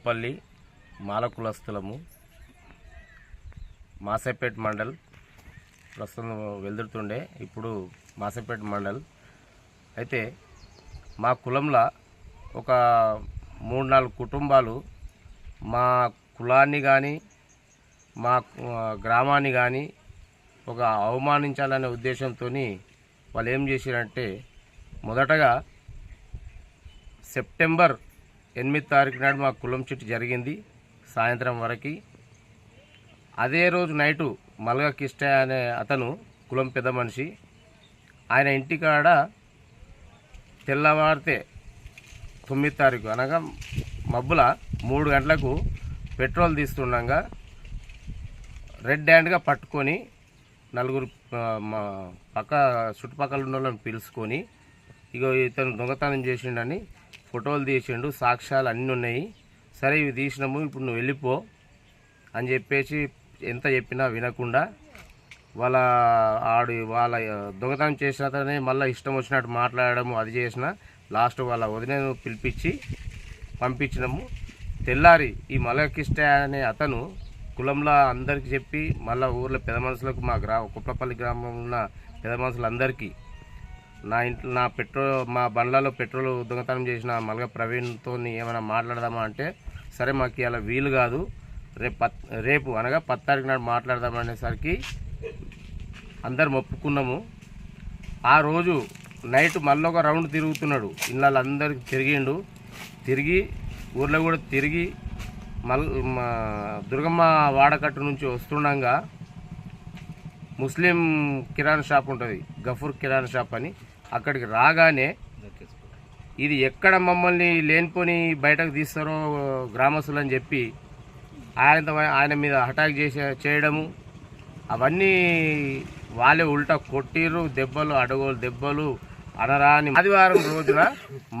కుప్లపల్లి మాలకులస్థలము మాసేపేట్ మండల్ ప్రస్తుతం వెళ్తుండే ఇప్పుడు మాసేపేట్ మండల్. అయితే మా కులంలో ఒక మూడు నాలుగు కుటుంబాలు మా కులాన్ని కానీ మా గ్రామాన్ని కానీ ఒక అవమానించాలనే ఉద్దేశంతో వాళ్ళు ఏం చేశారంటే మొదటగా సెప్టెంబర్ ఎనిమిది తారీఖు నాడు మా కులం చుట్టు జరిగింది. సాయంత్రం వరకు. అదే రోజు నైటు మలగ కిష్ట అనే అతను కులం పెద్ద మనిషి. ఆయన ఇంటికాడ తెల్లవారితే తొమ్మిది తారీఖు అనగా మబ్బుల మూడు గంటలకు పెట్రోల్ తీస్తుండగా రెడ్ హ్యాండ్గా పట్టుకొని నలుగురు మా పక్క చుట్టుపక్కల ఉన్న వాళ్ళని పిలుచుకొని ఇగో ఇతను దొంగతనం చేసిండని ఫోటోలు తీసిండు సాక్ష్యాలు అన్నీ ఉన్నాయి. సరే ఇవి తీసినాము ఇప్పుడు నువ్వు వెళ్ళిపో అని చెప్పేసి ఎంత చెప్పినా వినకుండా వాళ్ళ ఆడు వాళ్ళ దొంగతనం చేసిన అతనే మళ్ళీ ఇష్టం వచ్చినట్టు మాట్లాడము అది చేసిన లాస్ట్ వాళ్ళ వదినను పిలిపించి పంపించినాము. తెల్లారి ఈ మలకిష్ట అనే అతను కులంలో అందరికి చెప్పి మళ్ళీ ఊర్లో పెద్ద మనుషులకు మా గ్రా కుప్పలపల్లి గ్రామంలో ఉన్న పెద్ద మనుషులందరికీ నా ఇంట్లో నా పెట్రోల్ మా బండ్లలో పెట్రోల్ దొంగతనం చేసిన మలగ ప్రవీణ్తో ఏమైనా మాట్లాడదామా అంటే సరే మాకు ఇలా వీలు కాదు. రేపు పత్ రేపు అనగా పది తారీఖు నాడు మాట్లాడదామనేసరికి అందరం ఒప్పుకున్నాము. ఆ రోజు నైట్ మళ్ళీ ఒక రౌండ్ తిరుగుతున్నాడు. ఇళ్ళందరికి తిరిగిండు. తిరిగి ఊర్లో కూడా తిరిగి మల్ మా దుర్గమ్మ వాడకట్టు నుంచి వస్తుండగా ముస్లిం కిరాణా షాప్ ఉంటుంది. గఫూర్ కిరాణా షాప్ అని. అక్కడికి రాగానే ఇది ఎక్కడ మమ్మల్ని లేనిపోని బయటకు తీస్తారో గ్రామస్తులు అని చెప్పి ఆయన ఆయన మీద అటాక్ చేసే చేయడము అవన్నీ వాళ్ళే ఉల్టా కొట్టిర్రు దెబ్బలు అడగోలు దెబ్బలు అనరాని ఆదివారం రోజున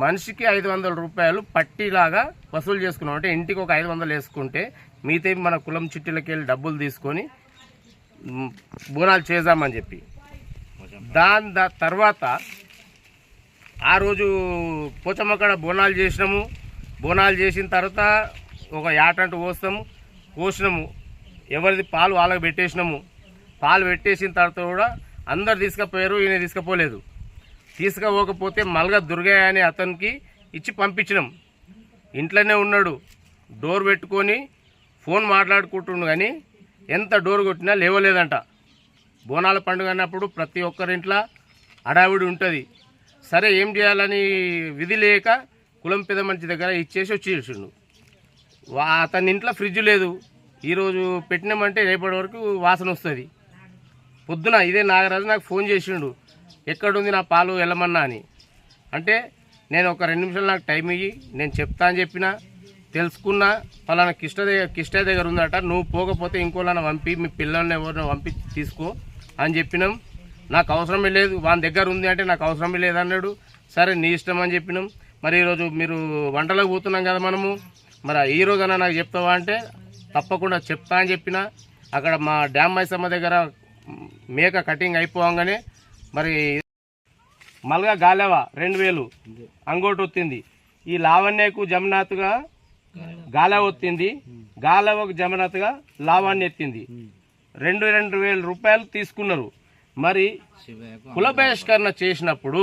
మనిషికి ఐదు వందల రూపాయలు పట్టీలాగా వసూలు చేసుకున్నాం. అంటే ఇంటికి ఒక ఐదు వందలు వేసుకుంటే మిగతా మన కులం చిట్టీలకి వెళ్ళి డబ్బులు తీసుకొని బోనాలు చేద్దామని చెప్పి. దాని దా తర్వాత ఆ రోజు పోచమ్మక్కడ బోనాలు చేసినాము. బోనాలు చేసిన తర్వాత ఒక యాటంటు పోస్తాము. పోసినాము. ఎవరిది పాలు వాళ్ళకి పెట్టేసినాము. పాలు పెట్టేసిన తర్వాత కూడా అందరు తీసుకుపోయారు ఈయన తీసుకుపోలేదు. తీసుకుపోకపోతే మల్గా దుర్గయ్య అనే అతనికి ఇచ్చి పంపించినాం. ఇంట్లోనే ఉన్నాడు. డోర్ పెట్టుకొని ఫోన్ మాట్లాడుకుంటుండు కానీ ఎంత డోర్ కొట్టినా లేవలేదంట. బోనాల పండుగ అన్నప్పుడు ప్రతి ఒక్కరింట్లో అడావిడి ఉంటుంది. సరే ఏం చేయాలని విధి లేక కులం పెద్ద దగ్గర ఇచ్చేసి వచ్చేసిండు. వా అతని ఇంట్లో ఫ్రిడ్జ్ లేదు. ఈరోజు పెట్టినామంటే రేపటి వరకు వాసన వస్తుంది. పొద్దున ఇదే నాగరాజు నాకు ఫోన్ చేసిండు. ఎక్కడుంది నా పాలు వెళ్ళమన్నా అని. అంటే నేను ఒక రెండు నిమిషాలు నాకు టైం ఇవ్వి నేను చెప్తా అని చెప్పిన తెలుసుకున్నా పలానా కిష్ట దగ్గర కిష్ట దగ్గర ఉందట నువ్వు పోకపోతే ఇంకోలా పంపి మీ పిల్లల్ని ఎవరినో పంపి తీసుకో అని చెప్పినాం. నాకు అవసరమే లేదు వాని దగ్గర ఉంది అంటే నాకు అవసరమే లేదు అన్నాడు సరే నీ ఇష్టం అని చెప్పినాం. మరి ఈరోజు మీరు వంటలకు పోతున్నాం కదా మనము. మరి ఈ రోజైనా నాకు చెప్తావా అంటే తప్పకుండా చెప్తా అని చెప్పిన. అక్కడ మా డ్యామ్ మైసమ్మ దగ్గర మేక కటింగ్ అయిపోగానే మరి మల్గా గాలేవా రెండు వేలు అంగోటి వచ్చింది ఈ లావణ్యకు జమనాథ్గా గాలవ వచ్చింది గాలవకు జమనాథ్గా లావణ్య ఎత్తింది. రెండు రెండు వేల రూపాయలు తీసుకున్నారు. మరి కుల బహిష్కరణ చేసినప్పుడు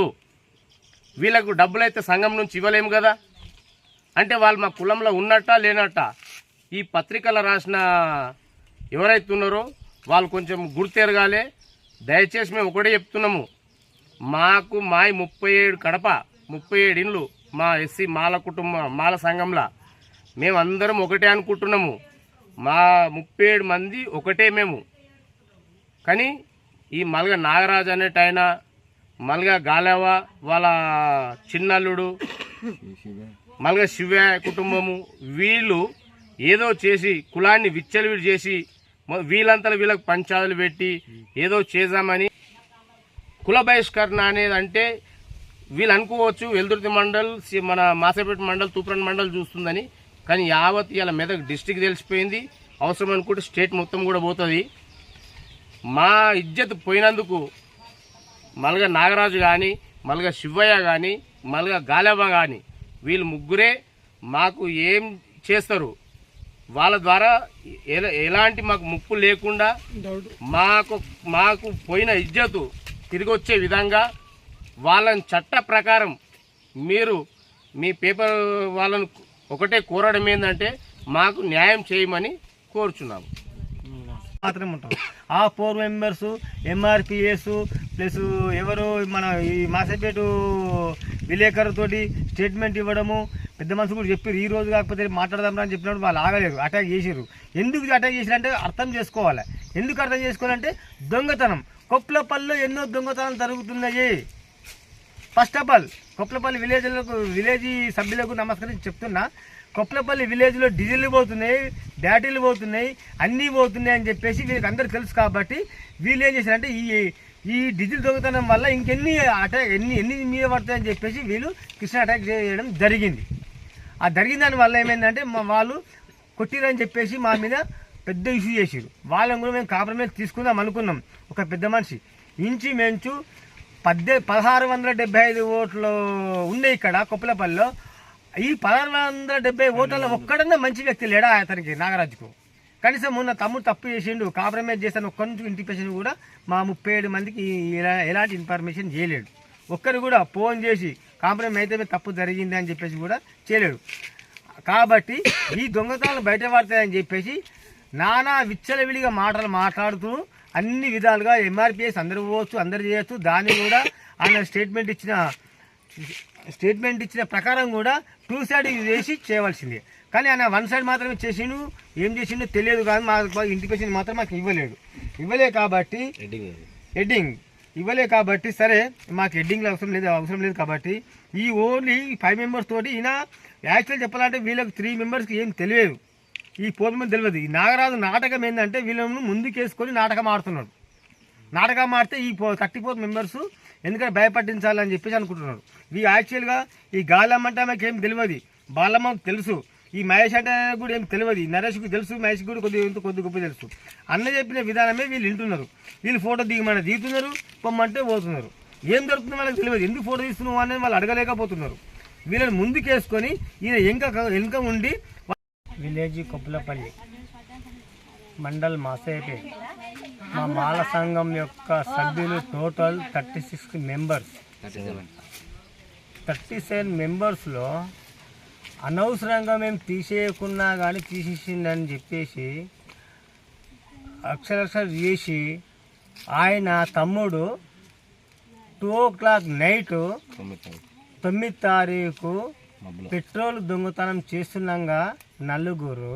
వీళ్ళకు డబ్బులు అయితే సంఘం నుంచి ఇవ్వలేము కదా? అంటే వాళ్ళు మా కులంలో ఉన్నట్ట లేనట్ట? ఈ పత్రికలో రాసిన ఎవరైతే ఉన్నారో వాళ్ళు కొంచెం గుర్తెరగాలి. దయచేసి మేము ఒకటే చెప్తున్నాము. మాకు మాయి ముప్పై ఏడు కడప ముప్పై ఏడు ఇండ్లు మా ఎస్సీ మాల కుటుంబ మాల సంఘంలో. మేము అందరం ఒకటే అనుకుంటున్నాము. మా ముప్పై ఏడు మంది ఒకటే మేము. కానీ ఈ మల్గ నాగరాజు అనేట మల్గ గాలేవ వాళ్ళ చిన్నల్లుడు మల్గ శివ కుటుంబము వీళ్ళు ఏదో చేసి కులాన్ని విచ్చలవిడి చేసి వీళ్ళంతా వీళ్ళకి పంచాదులు పెట్టి ఏదో చేద్దామని కుల బహిష్కరణ అనేది అంటే వీళ్ళు అనుకోవచ్చు వెల్దుర్తి మండల్ సి- మన మాసేపేట మండల్ తూప్రాన్ మండల్ చూస్తుందని కానీ యావత్ ఇలా మెదక్ డిస్టిక్ తెలిసిపోయింది అవసరం అనుకుంటే స్టేట్ మొత్తం కూడా పోతుంది. మా ఇజ్జత్ పోయినందుకు మల్గ నాగరాజు కానీ మల్గ శివయ్య కానీ మల్గ గాలవ్వ కానీ వీళ్ళు ముగ్గురే మాకు ఏం చేస్తారు? వాళ్ళ ద్వారా ఎల- ఎలాంటి మాకు ముప్పు లేకుండా మాకు మాకు పోయిన ఇజ్జతు తిరిగి వచ్చే విధంగా వాళ్ళని చట్ట ప్రకారం మీరు మీ పేపర్ వాళ్ళను ఒకటే కోరడం ఏంటంటే మాకు న్యాయం చేయమని కోరుచున్నాము. మాత్రమే ఉంటాం. ఆ ఫోర్ మెంబర్స్ ఎంఆర్పిఎస్ ప్లస్ ఎవరు మన ఈ మాసేపేటు విలేకరు స్టేట్మెంట్ ఇవ్వడము పెద్ద మనుషులు కూడా చెప్పారు ఈ రోజు కాకపోతే మాట్లాడదాం అని చెప్పినప్పుడు వాళ్ళు ఆగలేరు అటాక్ చేసారు ఎందుకు అటాక్ చేసిరంటే అర్థం చేసుకోవాలి. ఎందుకు అర్థం చేసుకోవాలంటే దొంగతనం. కొప్లపల్లిలో ఎన్నో దొంగతనాలు జరుగుతున్నాయి. ఫస్ట్ ఆఫ్ ఆల్ కొప్లపల్లి విలేజ్లకు విలేజ్ సభ్యులకు నమస్కరించి చెప్తున్నా కొప్పలపల్లి విలేజ్లో డీజిల్ పోతున్నాయి బ్యాటరీలు పోతున్నాయి అన్నీ పోతున్నాయి అని చెప్పేసి వీళ్ళకి అందరూ తెలుసు కాబట్టి వీళ్ళు ఏం చేశారంటే ఈ ఈ డీజిల్ దొంగతనం వల్ల ఇంకెన్ని అటాక్ ఎన్ని ఎన్ని మీద పడతాయని చెప్పేసి వీళ్ళు కృష్ణ అటాక్ చేయడం జరిగింది. ఆ జరిగిన దానివల్ల ఏమైందంటే మా వాళ్ళు కొట్టిరని చెప్పేసి మా మీద పెద్ద ఇష్యూ చేసారు వాళ్ళని కూడా మేము కాంప్రమైజ్ తీసుకుందాం అనుకున్నాం ఒక పెద్ద మనిషి. ఇంచు మెంచు పద్దె పదహారు వందల డెబ్బై ఐదు ఓట్లు ఉన్నాయి ఇక్కడ కొప్పలపల్లిలో ఈ పదహారు వందల డెబ్బై ఓట్లలో ఒక్కడన్నా మంచి వ్యక్తి లేడా అతనికి నాగరాజుకు? కనీసం మొన్న తమ్ముడు తప్పు చేసిండు కాంప్రమైజ్ చేస్తాను ఒక్క నుంచి ఇంటిపేషన్ కూడా మా ముప్పై ఏడు మందికి ఎలా- ఎలాంటి ఇన్ఫర్మేషన్ చేయలేడు. ఒక్కరు కూడా ఫోన్ చేసి కాంప్రమైజ్ అయితే తప్పు జరిగింది అని చెప్పేసి కూడా చేయలేడు. కాబట్టి ఈ దొంగతనాలు బయట పడతాయని చెప్పేసి నానా విచ్చలవిడిగా మాటలు మాట్లాడుతూ అన్ని విధాలుగా ఎంఆర్పిఎస్ అందరు పోవచ్చు అందరు చేయొచ్చు. దాన్ని కూడా ఆయన స్టేట్మెంట్ ఇచ్చిన స్టేట్మెంట్ ఇచ్చిన ప్రకారం కూడా టూ సైడ్ చేసి చేయవలసిందే. కానీ ఆయన వన్ సైడ్ మాత్రమే చేసిండు ఏం చేసిండో తెలియదు కానీ మా ఇంటిపేషన్ మాత్రం మాకు ఇవ్వలేడు ఇవ్వలే కాబట్టి హెడ్డింగ్ ఇవ్వలే కాబట్టి సరే మాకు హెడ్డింగ్ అవసరం లేదు అవసరం లేదు కాబట్టి ఈ ఓన్లీ ఫైవ్ మెంబర్స్ తోటి ఈయన యాక్చువల్ చెప్పాలంటే వీళ్ళకి త్రీ మెంబర్స్కి ఏం తెలియదు. ఈ ఫోర్ మెంబర్స్ తెలియదు. ఈ నాగరాజు నాటకం ఏంటంటే వీళ్ళను ముందుకేసుకొని నాటకం ఆడుతున్నాడు. నాటకం ఆడితే ఈ థర్టీ ఫోర్ మెంబర్స్ ఎందుకంటే భయపట్టించాలని చెప్పేసి అనుకుంటున్నారు. ఈ యాక్చువల్గా ఈ గాలమ్మ అంటే ఆమెకి ఏం తెలియదు. బాలమ్మ తెలుసు. ఈ మహేష్ అంటే కూడా ఏం తెలియదు. నరేష్కి తెలుసు మహేష్ కూడా కొద్దిగా ఎంతో కొద్ది గొప్ప తెలుసు. అన్న చెప్పిన విధానమే వీళ్ళు వింటున్నారు. వీళ్ళు ఫోటో దిగమని దిగుతున్నారు పొమ్మంటే పోతున్నారు. ఏం జరుగుతుందో వాళ్ళకి తెలియదు. ఎందుకు ఫోటో తీస్తున్నావు అనేది వాళ్ళు అడగలేకపోతున్నారు. వీళ్ళని ముందుకేసుకొని ఈయన ఇంకా వెనక ఉండి విలేజ్ కొప్పులపల్లి. మండల్ మాసేపే. మా మాల సంఘం యొక్క సభ్యులు total thirty six members. Thirty seven మెంబర్స్లో అనవసరంగా మేము తీసేయకున్నా కానీ తీసేసిందని చెప్పేసి అక్షరక్షర చేసి ఆయన తమ్ముడు టూ ఓ క్లాక్ నైట్ తొమ్మిది తారీఖు పెట్రోల్ దొంగతనం చేస్తుండగా నలుగురు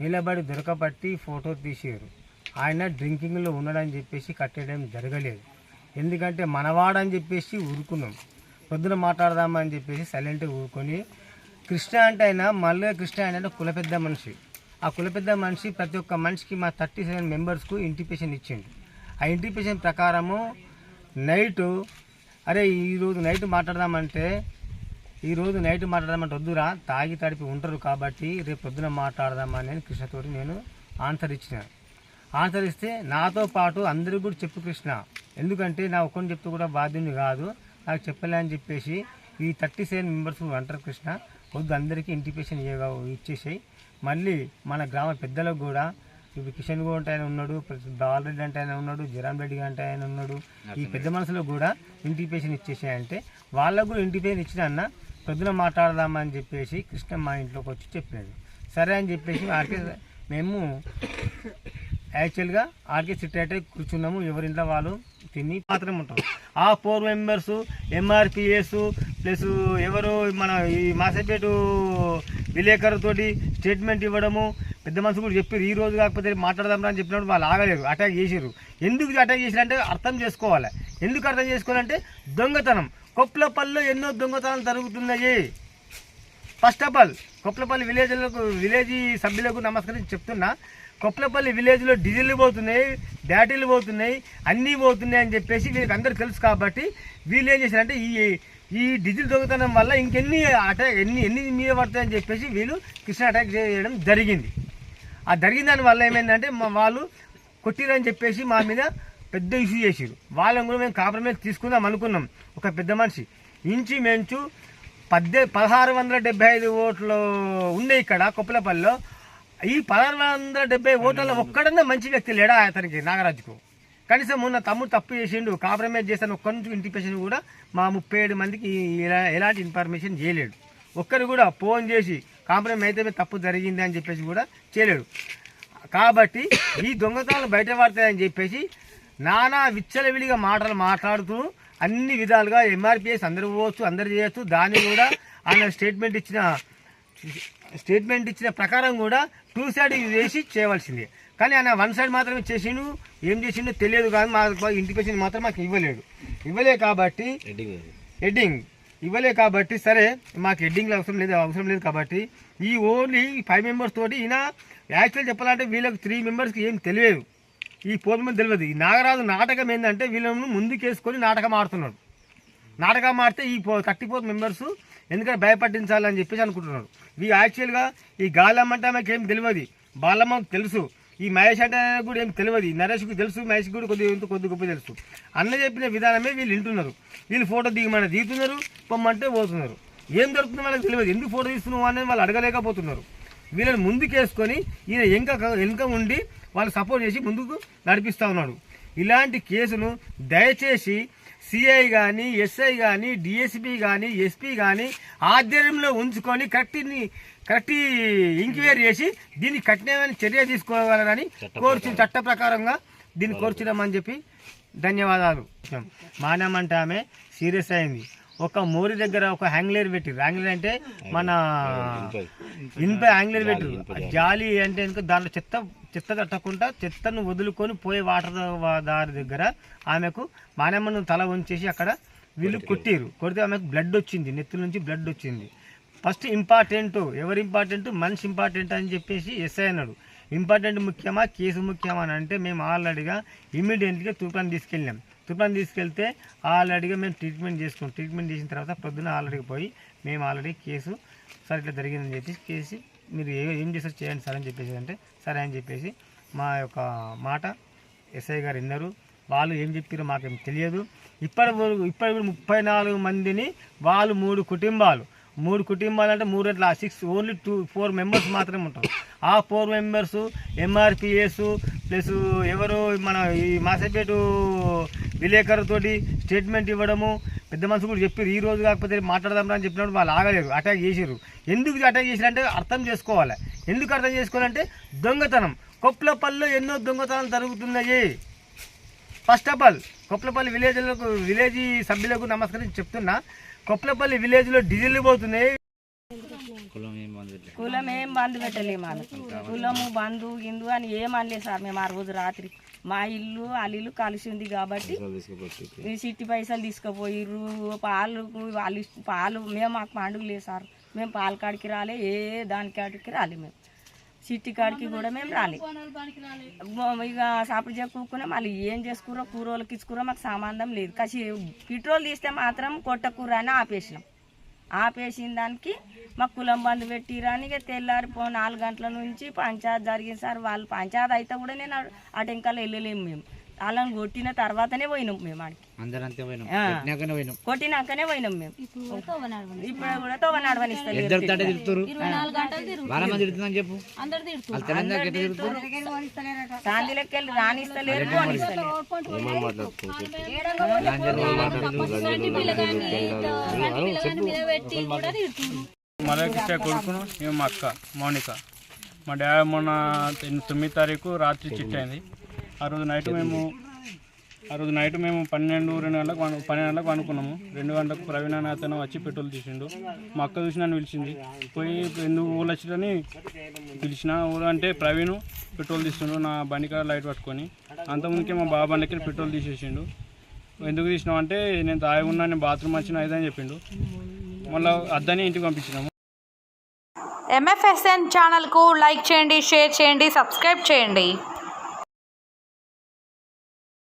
నిలబడి దొరకబట్టి ఫోటో తీసారు. ఆయన డ్రింకింగ్లో ఉన్నాడని చెప్పేసి కట్టేయడం జరగలేదు. ఎందుకంటే మనవాడని చెప్పేసి ఊరుకున్నాం. పొద్దున మాట్లాడదామని చెప్పేసి సైలెంట్గా ఊరుకొని కృష్ణ అంటే ఆయన మళ్ళీ కృష్ణ అంటే కుల పెద్ద మనిషి. ఆ కుల పెద్ద మనిషి ప్రతి ఒక్క మనిషికి మా థర్టీ సెవెన్ మెంబర్స్కు ఇంటిపేషన్ ఇచ్చిండు. ఆ ఇంటిపేషన్ ప్రకారము నైటు అరే ఈరోజు నైట్ మాట్లాడదామంటే ఈరోజు నైట్ మాట్లాడదామంటే వద్దురా తాగి తడిపి ఉంటారు కాబట్టి రేపు పొద్దున మాట్లాడదామని నేను కృష్ణతోటి నేను ఆన్సర్ ఇచ్చిన. ఆన్సర్ ఇస్తే నాతో పాటు అందరికీ కూడా చెప్పు కృష్ణ. ఎందుకంటే నా ఒక్కరిని చెప్తూ కూడా బాధ్యుని కాదు. నాకు చెప్పలే అని చెప్పేసి ఈ థర్టీ సెవెన్ మెంబర్స్ అంటారు కృష్ణ. వద్దు అందరికీ ఇంటిపేషన్ ఇచ్చేసాయి. మళ్ళీ మన గ్రామ పెద్దలకు కూడా ఇప్పుడు కిషన్ గౌడ్ అంటే ఆయన ఉన్నాడు బాలరెడ్డి అంటే ఆయన ఉన్నాడు జరాం రెడ్డి అంటే ఆయన ఉన్నాడు. ఈ పెద్ద మనుషులకు కూడా ఇంటిపేషన్ ఇచ్చేసాయంటే వాళ్ళకు కూడా ఇంటిపేషన్ ఇచ్చిన అన్న పొద్దున మాట్లాడదామని చెప్పేసి కృష్ణ మా ఇంట్లోకి వచ్చి చెప్పినది సరే అని చెప్పేసి ఆర్కే మేము యాక్చువల్గా ఆర్కే సిట్ అయితే కూర్చున్నాము ఎవరింట్లో వాళ్ళు తిని మాత్రమే ఉంటాం. ఆ ఫోర్ మెంబర్స్ ఎంఆర్పిఎస్ ప్లస్ ఎవరు మన ఈ మాసపేటు విలేకరు స్టేట్మెంట్ ఇవ్వడము పెద్ద మనుషులు కూడా చెప్పారు ఈ రోజు కాకపోతే మాట్లాడదాం అని చెప్పినప్పుడు వాళ్ళు ఆగలేరు అటాక్ చేసారు ఎందుకు అటాక్ చేసారంటే అర్థం చేసుకోవాలి. ఎందుకు అర్థం చేసుకోవాలంటే దొంగతనం. కొప్లపల్లిలో ఎన్నో దొంగతనాలు జరుగుతున్నాయి. ఫస్ట్ ఆఫ్ ఆల్ కొప్లపల్లి విలేజ్లకు విలేజ్ సభ్యులకు నమస్కరించి చెప్తున్నా. కొప్లపల్లి విలేజ్లో డీజిల్ పోతున్నాయి బ్యాటరీలు పోతున్నాయి అన్నీ పోతున్నాయి అని చెప్పేసి వీళ్ళకి అందరూ తెలుసు కాబట్టి వీళ్ళు ఏం చేశారంటే ఈ ఈ డీజిల్ దొంగతనం వల్ల ఇంకెన్ని అటాక్ ఎన్ని ఎన్ని మీద పడతాయని చెప్పేసి వీళ్ళు కృష్ణ అటాక్ చేయడం జరిగింది. ఆ జరిగిన దాని వల్ల ఏమైందంటే మా వాళ్ళు కొట్టిరని చెప్పేసి మా మీద పెద్ద ఇష్యూ చేసారు వాళ్ళని కూడా మేము కాంప్రమైజ్ తీసుకుందాం అనుకున్నాం. ఒక పెద్ద మనిషి. ఇంచు మెంచు పద్దె పదహారు వందల డెబ్బై ఐదు ఓట్లు ఉన్నాయి ఇక్కడ కొప్పలపల్లిలో. ఈ పదహారు వందల డెబ్బై ఓట్లలో ఒక్కడన్నా మంచి వ్యక్తి లేడా అతనికి నాగరాజుకు? కనీసం మొన్న తమ్ముడు తప్పు చేసిండు కాంప్రమైజ్ చేశాను ఒక్క నుంచి ఇంటిపేషన్ కూడా మా ముప్పై ఏడు మందికి ఇలా ఎలాంటి ఇన్ఫర్మేషన్ చేయలేడు. ఒక్కరు కూడా ఫోన్ చేసి కాంప్రమైజ్ అయితే తప్పు జరిగింది అని చెప్పేసి కూడా చేయలేడు. కాబట్టి ఈ దొంగతనాలు బయట పడతాయని చెప్పేసి నానా విచ్చలవిడిగా మాటలు మాట్లాడుతూ అన్ని విధాలుగా ఎంఆర్పిఎస్ అందరూ పోవచ్చు అందరు చేయొచ్చు. దాన్ని కూడా ఆయన స్టేట్మెంట్ ఇచ్చిన స్టేట్మెంట్ ఇచ్చిన ప్రకారం కూడా టూ సైడ్ వేసి చేయవలసిందే. కానీ ఆయన వన్ సైడ్ మాత్రమే చేసిండు. ఏం చేసిండో తెలియదు కానీ మా ఇంటిపేషన్ మాత్రం మాకు ఇవ్వలేడు ఇవ్వలే కాబట్టి హెడ్డింగ్ ఇవ్వలే కాబట్టి సరే మాకు హెడ్డింగ్ అవసరం లేదు అవసరం లేదు కాబట్టి ఈ ఓన్లీ ఫైవ్ మెంబర్స్ తోటి ఈయన యాక్చువల్ చెప్పాలంటే వీళ్ళకి త్రీ మెంబర్స్కి ఏం తెలియదు. ఈ ఫోర్ తెలియదు. ఈ నాగరాజు నాటకం ఏంటంటే వీళ్ళను ముందుకేసుకొని నాటకం ఆడుతున్నాడు. నాటకం ఆడితే ఈ థర్టీ ఫోర్ మెంబర్స్ ఎందుకంటే భయపట్టించాలని చెప్పేసి అనుకుంటున్నాడు ఈ యాక్చువల్గా ఈ గాలమ్మ అంటే ఆమెకి ఏం తెలియదు. బాలమ్మకు తెలుసు. ఈ మహేష్ అంటే కూడా ఏం తెలియదు. నరేష్కు నరేష్కి తెలుసు మహేష్ కూడా కొద్దిగా ఎంతో కొద్ది గొప్ప తెలుసు. అన్న చెప్పిన విధానమే వీళ్ళు వింటున్నారు. వీళ్ళు ఫోటో దిగమని దిగుతున్నారు పొమ్మంటే పోతున్నారు. ఏం దొరుకుతుందో వాళ్ళకి తెలియదు. ఎందుకు ఫోటో తీస్తున్నావు అనేది వాళ్ళు అడగలేకపోతున్నారు. వీళ్ళని ముందుకేసుకొని ఈయన ఎంక వెనక ఉండి వాళ్ళు సపోర్ట్ చేసి ముందుకు నడిపిస్తూ ఉన్నాడు. ఇలాంటి కేసును దయచేసి సిఐ కానీ ఎస్ఐ కానీ డిఎస్పి కానీ ఎస్పీ కానీ ఆధ్వర్యంలో ఉంచుకొని కరెక్ట్ని కరెక్ట్ ఎంక్వైరీ చేసి దీన్ని కఠినమైన చర్య తీసుకోవాలని కోర్చిన చట్ట ప్రకారంగా దీన్ని కోర్చుదామని చెప్పి ధన్యవాదాలు. మానమంటే ఆమె సీరియస్ అయింది. ఒక మోరి దగ్గర ఒక హ్యాంగ్లర్ పెట్టిరు. హ్యాంగ్లర్ అంటే మన ఇనుప హ్యాంగ్లర్ పెట్టిరు. జాలి. అంటే ఎందుకు? దాంట్లో చెత్త చెత్త తట్టకుండా చెత్తను వదులుకొని పోయే వాటర్ దారి దగ్గర ఆమెకు మానమ్మను తల ఉంచేసి అక్కడ వీళ్ళు కొట్టిరు. కొడితే ఆమెకు బ్లడ్ వచ్చింది. నెత్తి నుంచి బ్లడ్ వచ్చింది. ఫస్ట్ ఇంపార్టెంట్ ఎవరు ఇంపార్టెంట్? మనిషి ఇంపార్టెంట్ అని చెప్పేసి ఎస్ఐ అన్నాడు. ఇంపార్టెంట్ ముఖ్యమా? కేసు ముఖ్యమా అని అంటే మేము ఆల్రెడీగా ఇమీడియట్గా తూర్పాన్ని తీసుకెళ్ళాం తుఫాన్ తీసుకెళ్తే ఆల్రెడీగా మేము ట్రీట్మెంట్ చేసుకున్నాం. ట్రీట్మెంట్ చేసిన తర్వాత ప్రొద్దున ఆల్రెడీ పోయి మేము ఆల్రెడీ కేసు సార్ ఇట్లా జరిగిందని చెప్పేసి కేసు మీరు ఏం చేస్తారు చేయండి సార్ అని చెప్పేసి అంటే సరే అని చెప్పేసి మా యొక్క మాట ఎస్ఐ గారు విన్నారు. వాళ్ళు ఏం చెప్పారో మాకేం తెలియదు. ఇప్పటి వరకు ఇప్పటి వరకు ముప్పై నాలుగు మందిని వాళ్ళు మూడు కుటుంబాలు. మూడు కుటుంబాలు అంటే మూడు అట్లా six only two four members మాత్రమే ఉంటారు ఆ ఫోర్ మెంబర్స్ ఎంఆర్పిఎస్ ప్లస్ ఎవరు మన ఈ మాసేపేటు విలేకరు స్టేట్మెంట్ ఇవ్వడము పెద్ద మనుషులు కూడా చెప్పారు ఈ రోజు కాకపోతే మాట్లాడదాం అని చెప్పినప్పుడు వాళ్ళు ఆగలేరు అటాక్ చేసారు ఎందుకు అటాక్ చేసారంటే అర్థం చేసుకోవాలి. ఎందుకు అర్థం చేసుకోవాలంటే దొంగతనం. కొప్లపల్లిలో ఎన్నో దొంగతనాలు జరుగుతున్నాయి. ఫస్ట్ ఆఫ్ ఆల్ కొప్లపల్లి విలేజ్లకు విలేజ్ సభ్యులకు నమస్కరించి చెప్తున్నా కొప్లపల్లి విలేజ్లో డీజిల్ పోతున్నాయి. కులం ఏం బంధు పెట్టలేము కులము బంధు గిందు అని ఏం అనలేదు సార్ మేము ఆ రోజు రాత్రి. మా ఇల్లు వాళ్ళ ఇల్లు కలిసి ఉంది కాబట్టి సిట్టి పైసలు తీసుకుపోయిర్రు పాలు వాళ్ళు పాలు మేము మాకు పండుగ లేదు సార్. మేము పాల కాడికి రాలే ఏ దాని కాడికి రాలే మేము. సిట్టి కాడికి కూడా మేము రాలే. ఇక సాపిడి చెప్పుకున్నా మళ్ళీ ఏం చేసుకురో కూరలకు ఇచ్చుకురో మాకు సంబంధం లేదు. కసి పెట్రోల్ తీస్తే మాత్రం కొట్టకూర అని ఆపేసినాం. ఆపేసిన దానికి మాకు కులం బంధు పెట్టిరని ఇక తెల్లారి పో నాలుగు గంటల నుంచి పంచాయత్ జరిగింది సార్. వాళ్ళు పంచాయత్ అయితే కూడా నేను అటు ఇంకా వెళ్ళలేము మేము. వాళ్ళని కొట్టిన తర్వాతనే పోయినాం మేము ఆడికి. కొట్టినాకనే పోయినాం. మేము. ఇప్పుడు కూడా తోవ నడవనిస్తలేదు ఇద్దరు తట తిరుగుతారు బాగా మంది తిరుగుతుందని చెప్పు. వాళ్ళు తెలంగాణ ఎట్లా తిరుగుతారు? సాందిలకి వెళ్ళి రానిస్తలేరు పోనిస్తలేరు. ఏమని మాట్లాడుతుంది మలకిచ్చే కొడుకును మేము మా అక్క మౌనిక. మా డాడీ మొన్న తొమ్మిది తారీఖు రాత్రి చిట్ అయింది. ఆ రోజు నైట్ మేము ఆ రోజు నైట్ మేము పన్నెండు రెండు గంటలకు పన్నెండు గంటలకు అనుకున్నాము రెండు గంటలకు ప్రవీణ్ అతను వచ్చి పెట్రోల్ తీసిండు. మా అక్క చూసి నన్ను పిలిచింది పోయి ఎందుకు ఊళ్ళు వచ్చిందని పిలిచిన ఊరు అంటే ప్రవీణ్ పెట్రోల్ తీస్తుండు నా బండికాడ లైట్ పట్టుకొని. అంతకుముందుకే మా బాబా బండికి పెట్రోల్ తీసేసిండు. ఎందుకు తీసినావు అంటే నేను తాగి ఉన్నా నేను బాత్రూమ్ వచ్చిన ఇదని చెప్పిండు. మళ్ళీ అద్దని ఇంటికి పంపించినాము. ఎంఎఫ్ఎస్ఎన్ ఛానల్కు లైక్ చేయండి షేర్ చేయండి సబ్స్క్రైబ్ చేయండి.